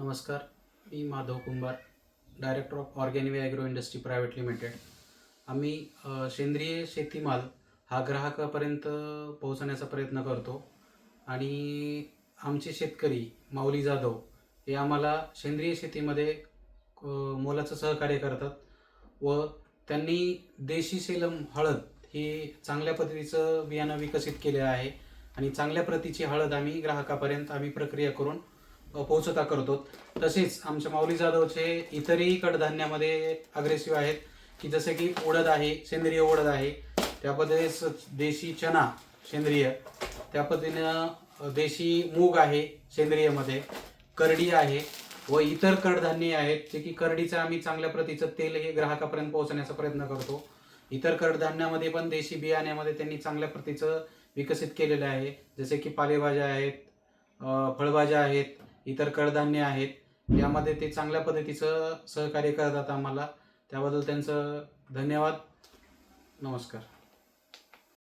नमस्कार मी Madhav Kumbhar director of organic agro industry private limited आम्ही सेंद्रिय शेतीमाल हा ग्राहकापर्यंत पोहोचण्याचा प्रयत्न करतो आणि आमचे शेतकरी माऊली जाधव हे आम्हाला सेंद्रिय शेतीमध्ये मोलाचं सहकार्य करतात व त्यांनी देशी सेलम हळद हे चांगल्या पद्धतीचं बियाणं विकसित केले आहे आणि चांगल्या प्रतीची हळद आम्ही ग्राहकापर्यंत आम्ही प्रक्रिया करून पोहोचता करतो. तसेच आमच्या माऊली जाधवचे इतरही कडधान्यामध्ये अग्रेसिव्ह आहेत. की जसे की उडद आहे सेंद्रिय उडद आहे. त्या पद्धतीच देशी चना सेंद्रिय. त्या पद्धतीनं देशी मूग आहे सेंद्रियमध्ये. करडी आहे व इतर कडधान्ये आहेत जे की करडीचं आम्ही चांगल्या प्रतीचं तेल हे ग्राहकापर्यंत पोहोचण्याचा प्रयत्न करतो. इतर कडधान्यामध्ये पण देशी बियाण्यामध्ये त्यांनी चांगल्या प्रतीचं विकसित केलेलं आहे. जसे की पालेभाज्या आहेत फळभाज्या आहेत इतर कडधान्य आहेत यामध्ये ते चांगल्या पद्धतीचं सहकार्य करतात आम्हाला. त्याबद्दल त्यांचं धन्यवाद. नमस्कार.